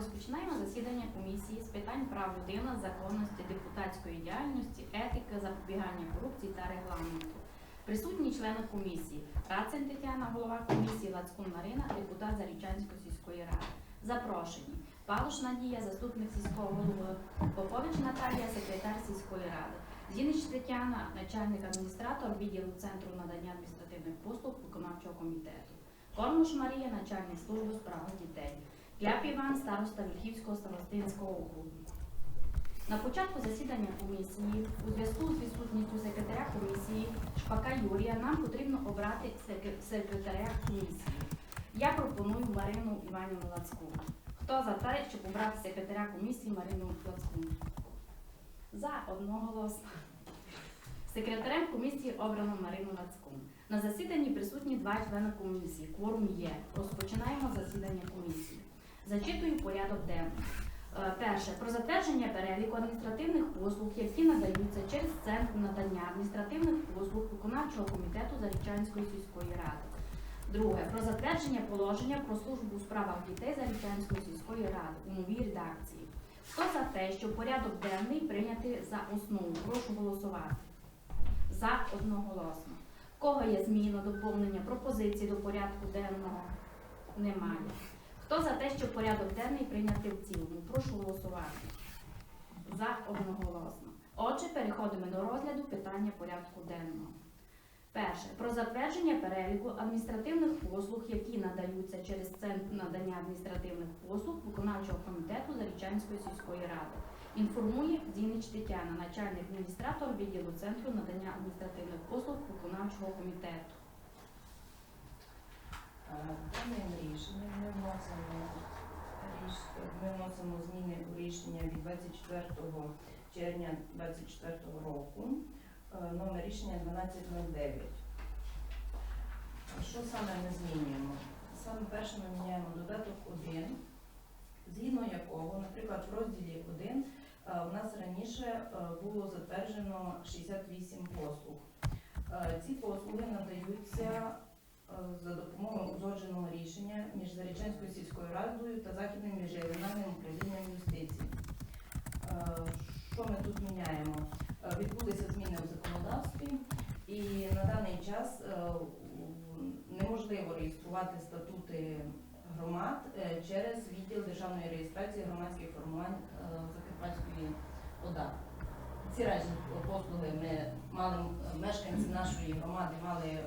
розпочинаємо засідання комісії з питань прав людини, законності, депутатської діяльності, етики, запобігання корупції та регламенту. Присутні члени комісії Рацин Тетяна, голова комісії, Лацкун Марина, депутат Зарічанської сільської ради. Запрошені Палуш Надія, заступник сільського голови, Попович Наталія, секретар сільської ради. Зінич Тетяна, начальник адміністратор відділу Центру надання адміністративних послуг виконавчого комітету. Кормуш Марія, начальник служби у справах дітей. Кляп Іван, староста Вільхівського старостинського округу. На початку засідання комісії у зв'язку з відсутністю секретаря комісії Шпака Юрія нам потрібно обрати секретаря комісії. Я пропоную Марину Іванівну Лацку. Хто за те, щоб обрати секретаря комісії Марину Лацку? За одноголосно. Секретарем комісії обрано Марину Лацку. На засіданні присутні два члени комісії. Кворум є. Розпочинаємо засідання комісії. Зачитую порядок денний. Е, Перше про затвердження переліку адміністративних послуг, які надаються через центр надання адміністративних послуг виконавчого комітету Зарічанської сільської ради. Друге про затвердження положення про службу у справах дітей Зарічанської сільської ради у новій редакції. Хто за те, що порядок денний прийняти за основу? Прошу голосувати. За одноголосно. Кого є зміна, доповнення, пропозиції до порядку денного? Немає. Хто за те, щоб порядок денний прийняти в цілому? Прошу голосувати. За одноголосно. Отже, переходимо до розгляду питання порядку денного. Перше. Про затвердження переліку адміністративних послуг, які надаються через Центр надання адміністративних послуг виконавчого комітету Зарічанської сільської ради. Інформує Дінич Тетяна, начальник адміністратор відділу Центру надання адміністративних послуг виконавчого комітету. Е, Даним рішенням ми вносимо, ми вносимо зміни у рішення від 24 червня 2024 року, е, номер рішення 1209. Що саме ми змінюємо? Саме перше ми міняємо додаток 1, згідно якого, наприклад, в розділі 1 е, у нас раніше е, було затверджено 68 послуг. Ці послуги надаються за допомогою узгодженого рішення між Зарічанською сільською радою та Західним міжрегіональним управлінням юстиції. Е, Що ми тут міняємо? Е, Відбулися зміни у законодавстві, і на даний час е, неможливо реєструвати статути громад через відділ державної реєстрації громадських формувань Закарпатської ОДА. Ці разні послуги ми мали мешканці нашої громади мали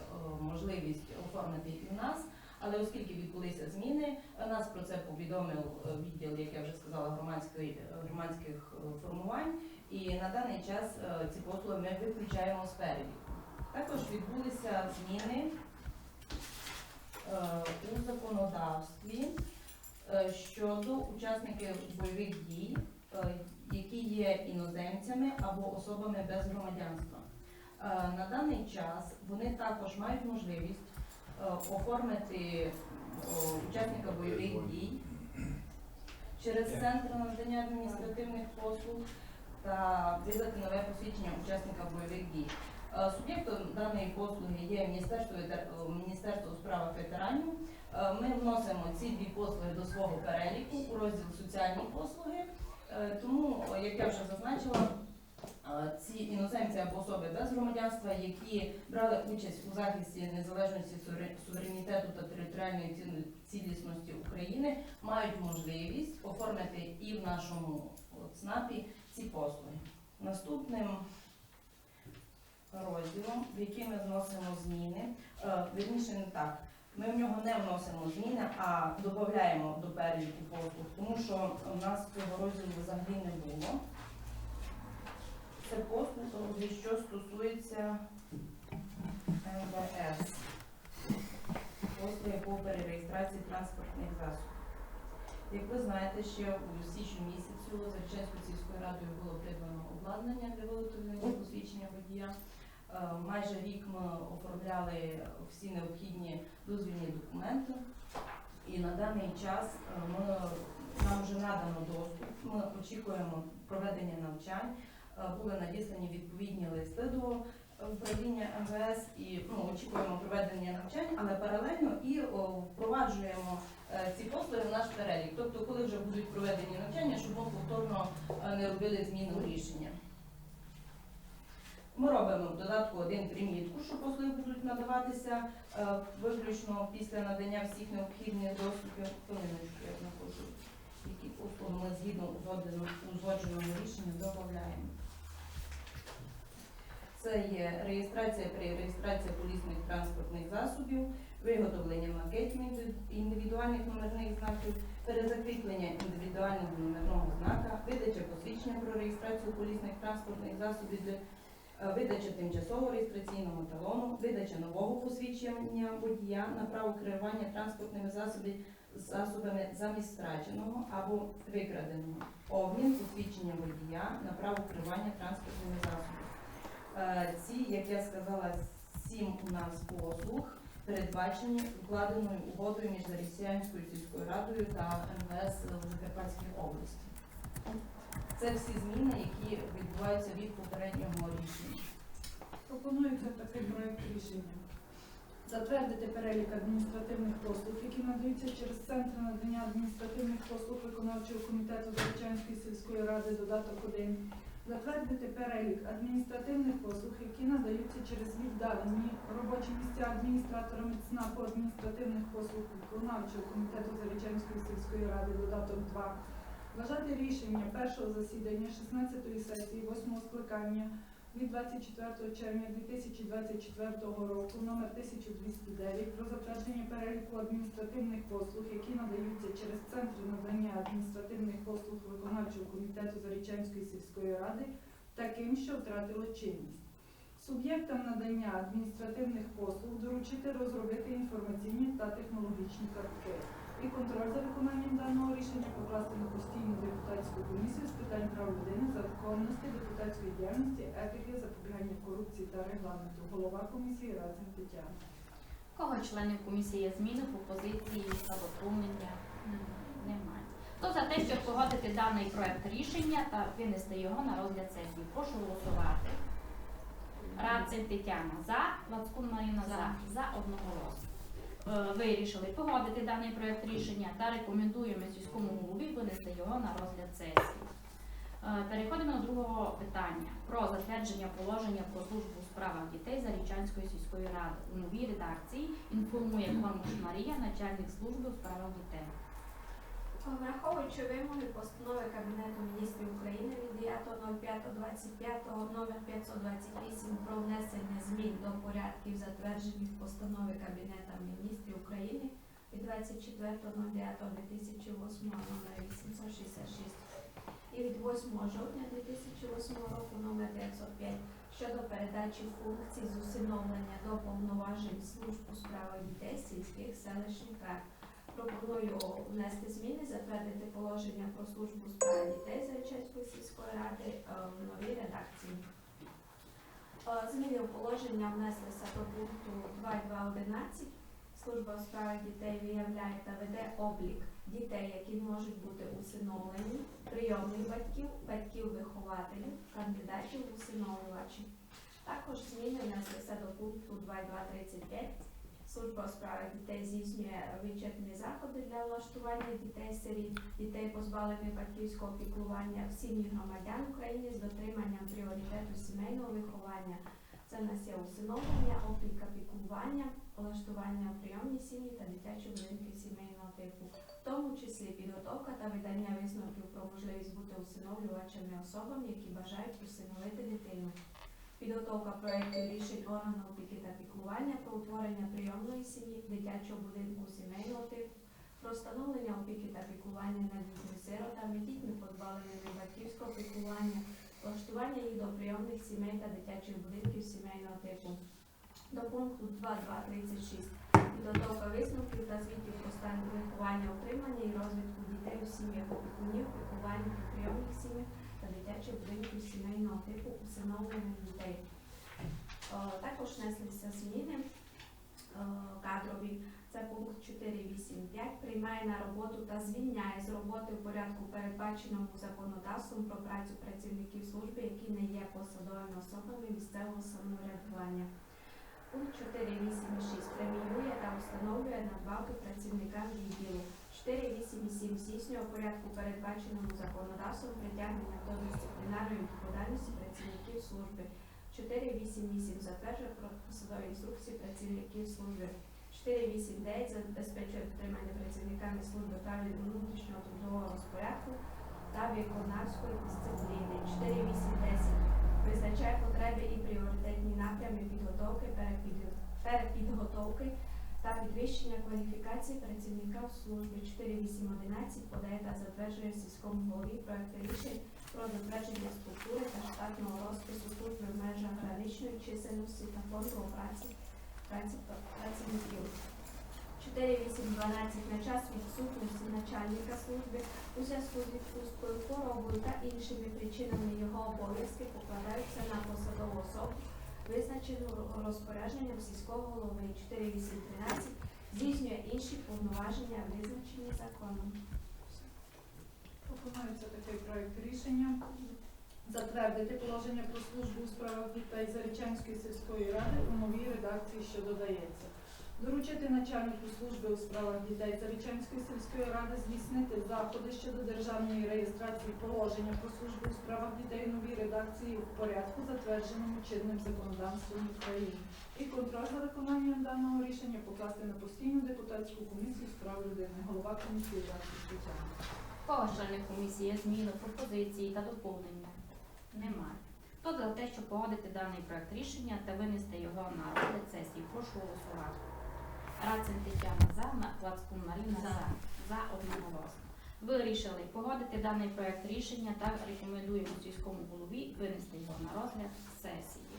можливість оформити і в нас. Але оскільки відбулися зміни, е, нас про це повідомив е, відділ, як я вже сказала, громадської громадських е, формувань. І на даний час ці послуги ми виключаємо з переліку. Також відбулися зміни у законодавстві щодо учасників бойових дій, які є іноземцями або особами без громадянства. Е, На даний час вони також мають можливість е, оформити учасника бойових дій через центр надання адміністративних послуг та видати нове посвідчення учасника бойових дій. Е, Суб'єктом даної послуги є Міністерство, Міністерство у справах ветеранів. Е, Ми вносимо ці дві послуги до свого переліку у розділ соціальні послуги. Е, Тому, як я вже зазначила, е, ці іноземці або особи без громадянства, які брали участь у захисті незалежності суверенітету та територіальної цілісності України, мають можливість оформити і в нашому ЦНАПі ці послуги. Наступним розділом, в який ми вносимо зміни, е, вірніше не так. Ми в нього не вносимо зміни, а додаємо до переліку послуг, тому що в нас цього розділу взагалі не було. Це послуги, що стосується МВС. Послуги по перереєстрації транспортних засобів. Як ви знаєте, ще у січні місяцю Зарічанською сільською радою було придбано обладнання для виготовлення посвідчення водія. Е, Майже рік ми оформляли всі необхідні дозвільні документи, і на даний час е, ми, нам вже надано доступ. Ми очікуємо проведення навчань. Е, Були надіслані відповідні листи до управління МВС і ну, очікуємо проведення навчань, але паралельно і о, впроваджуємо е, ці послуги в наш перелік. Тобто, коли вже будуть проведені навчання, щоб ми повторно е, не робили зміну рішення. Ми робимо в додатку один примітку, що послуги будуть надаватися е, виключно після надання всіх необхідних доступів. Хвилиночку, я знаходжу, які послуги ми згідно узгодженого рішення додаємо. Це є реєстрація при реєстрації полісних транспортних засобів, виготовлення макетів індивідуальних номерних знаків, перезакріплення індивідуального номерного знака, видача посвідчення про реєстрацію полісних транспортних засобів е, видача тимчасового реєстраційного талону, видача нового посвідчення водія на право керування транспортними засобами, засобами замість втраченого або викраденого, обмін посвідчення водія на право керування транспортними засобами. Е, Ці, як я сказала, сім у нас послуг передбачені укладеною угодою між Зарісянською сільською радою та МВС в Закарпатській області. Це всі зміни, які відбуваються від попереднього рішення. Пропонується такий проект рішення. Затвердити перелік адміністративних послуг, які надаються через центр надання адміністративних послуг виконавчого комітету Заречанської сільської ради додаток 1. Затвердити перелік адміністративних послуг, які надаються через віддалені робочі місця адміністраторами ЦНАПу адміністративних послуг виконавчого комітету Зарічанської сільської ради додаток 2. Вважати рішення першого засідання 16-ї сесії 8-го скликання від 24 червня 2024 року номер 1209 про затвердження переліку адміністративних послуг, які надаються через центри надання адміністративних послуг виконавчого комітету Зарічанської сільської ради, таким, що втратило чинність. Суб'єктам надання адміністративних послуг доручити розробити інформаційні та технологічні картки і контроль за виконанням даного рішення покласти на постійну депутатську комісію з питань прав людини, законності, депутатської діяльності, етики, запобігання корупції та регламенту. Голова комісії Радзин Тетяна. Кого членів комісії є зміни, пропозиції та доповнення? Немає. Хто за те, щоб погодити даний проект рішення та винести його на розгляд сесії? Прошу голосувати. Радцин Тетяна за, Лацкун Марина за, за одноголосно. Е, Вирішили погодити даний проєкт рішення та рекомендуємо сільському голові винести його на розгляд сесії. Е, Переходимо до другого питання про затвердження положення про службу у справах дітей Зарічанської сільської ради. У новій редакції інформує Кормуш Марія, начальник служби у справах дітей. Враховуючи вимоги постанови Кабінету міністрів України від 9.05.25 номер 528 про внесення змін до порядків, затверджених постанови Кабінету міністрів України від 24.09.2008 номер 866 і від 8 жовтня 2008 року номер 505 щодо передачі функцій з усиновлення до повноважень служб у справах дітей сільських селищних рад. Пропоную внести зміни, затвердити положення про службу у справах дітей Зарічанської сільської ради е, в новій редакції. Е, Зміни у положення внеслися до пункту 2.2.11. Служба у справах дітей виявляє та веде облік дітей, які можуть бути усиновлені, прийомних батьків, батьків-вихователів, кандидатів в усиновлювачі. Також зміни внеслися до пункту 2.2.35. Служба у справах дітей здійснює вичерпні заходи для влаштування дітей-сиріт, дітей позбавлених батьківського піклування в сім'ї громадян України з дотриманням пріоритету сімейного виховання. Це в нас є усиновлення, опіка піклування, влаштування у прийомні сім'ї та дитячі будинки сімейного типу, в тому числі підготовка та видання висновків про можливість бути усиновлювачами особам, які бажають усиновити дитину. Підготовка проєктів рішень органу опіки та піклування про утворення прийомної сім'ї, дитячого будинку сімейного типу, про встановлення опіки та піклування над дітьми-сиротами, дітьми позбавленими батьківського піклування, влаштування їх до прийомних сімей та дитячих будинків сімейного типу. До пункту 2.2.36 підготовка висновків та звітів про стан виховання, утримання і розвитку дітей у сім'ях опікунів, піклування при прийомних сім'ях дитячих будинків сімейного типу усиновлених дітей. Також внеслися зміни е, кадрові. Це пункт 4.8.5 приймає на роботу та звільняє з роботи в порядку, передбаченому законодавством про працю працівників служби, які не є посадовими особами місцевого самоврядування. Пункт 4.8.6 преміює та встановлює надбавки працівникам відділу. 487 здійснює у порядку передбаченому законодавством притягнення до дисциплінарної відповідальності працівників служби. 488 затверджує про посадові інструкції працівників служби. 489 забезпечує дотримання працівниками служби правил внутрішнього трудового розпорядку та виконавської дисципліни. 4810 визначає потреби і пріоритетні напрями підготовки, перепід- перепідготовки та підвищення кваліфікації працівника в службі 4811 подає та затверджує сільському голові проекти рішень про затвердження структури та штатного розпису служби в межах граничної чисельності та фонду праці, праці працівників. 4812 на час відсутності начальника служби у зв'язку з відпусткою, хворобою та іншими причинами його обов'язки покладаються на посадову особу, визначену розпорядженням сільського голови 4813, здійснює інші повноваження, визначені законом. Пропонується такий проект рішення. Затвердити положення про службу у справах дітей Зареченської сільської ради у новій редакції, що додається. Доручити начальнику служби у справах дітей Зарічанської сільської ради здійснити заходи щодо державної реєстрації положення про службу у справах дітей новій редакції в порядку, затвердженому чинним законодавством України. І контроль за виконанням даного рішення покласти на постійну депутатську комісію з прав людини. Голова комісії Рахів Тетяна. Кого членів комісії зміни, пропозиції та доповнення? Немає. Хто за те, щоб погодити даний проект рішення та винести його на розгляд сесії? Прошу голосувати. Рацин Тетяна за, Плацкун Маріна за. За одноголосно. Вирішили погодити даний проект рішення та рекомендуємо сільському голові винести його на розгляд сесії.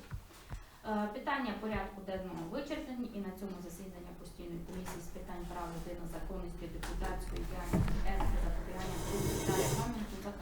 Е, Питання порядку денного вичерпані і на цьому засідання постійної комісії з питань прав людини, законності, депутатської діяльності, етики, запобігання корупції та